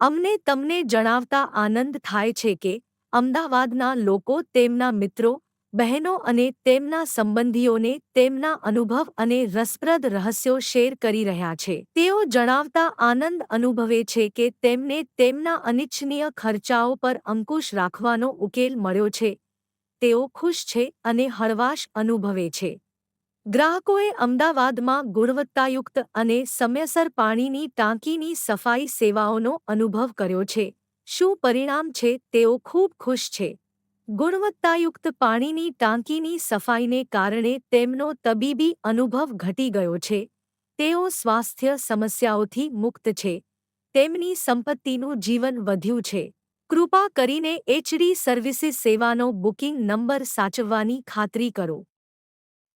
અમને તમને જણાવતા આનંદ થાય છે કે અમદાવાદના લોકો તેમના મિત્રો, બહેનો અને તેમના સંબંધીઓને તેમના અનુભવ અને રસપ્રદ રહસ્યો શેર કરી રહ્યા છે. તેઓ જણાવતા આનંદ અનુભવે છે કે તેમને તેમના અનિચ્છનીય ખર્ચાઓ પર અંકુશ રાખવાનો ઉકેલ મળ્યો છે. તેઓ ખુશ છે અને હળવાશ અનુભવે છે. ગ્રાહકોએ અમદાવાદમાં ગુણવત્તાયુક્ત અને સમયસર પાણીની ટાંકીની સફાઈ સેવાઓનો અનુભવ કર્યો છે. શું પરિણામ છે? તેઓ ખૂબ ખુશ છે. ગુણવત્તાયુક્ત પાણીની ટાંકીની સફાઈને કારણે તેમનો તબીબી અનુભવ ઘટી ગયો છે. તેઓ સ્વાસ્થ્ય સમસ્યાઓથી મુક્ત છે. તેમની સંપત્તિનું જીવન વધ્યું છે. કૃપા કરીને એચડી સર્વિસીસ સેવાનો બુકિંગ નંબર સાચવવાની ખાતરી કરો.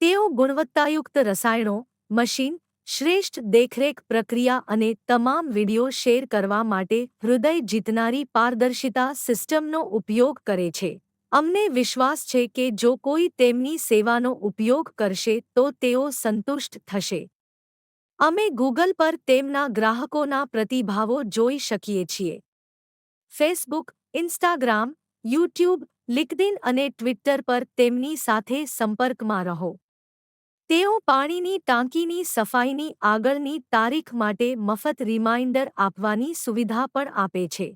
તેઓ ગુણવત્તાયુક્ત રસાયણો, મશીન, શ્રેષ્ઠ દેખરેખ પ્રક્રિયા અને તમામ વિડિયો શેર કરવા માટે હૃદય જીતનારી પારદર્શિતા સિસ્ટમનો ઉપયોગ કરે છે. અમને વિશ્વાસ છે કે જો કોઈ તેમની સેવાનો ઉપયોગ કરશે તો તેઓ સંતુષ્ટ થશે. અમે ગૂગલ પર તેમના ગ્રાહકોના પ્રતિભાવો જોઈ શકીએ છીએ. ફેસબુક, ઇન્સ્ટાગ્રામ, યુટ્યુબ, લિંક્ડઇન અને ટ્વિટર પર તેમની સાથે સંપર્કમાં રહો. તેઓ પાણીની ટાંકીની સફાઈની આગળની તારીખ માટે મફત રિમાઇન્ડર આપવાની સુવિધા પણ આપે છે.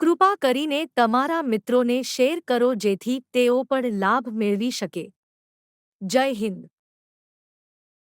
કૃપા કરીને તમારા મિત્રોને શેર કરો જેથી તેઓ પણ લાભ મેળવી શકે. જય હિન્દ.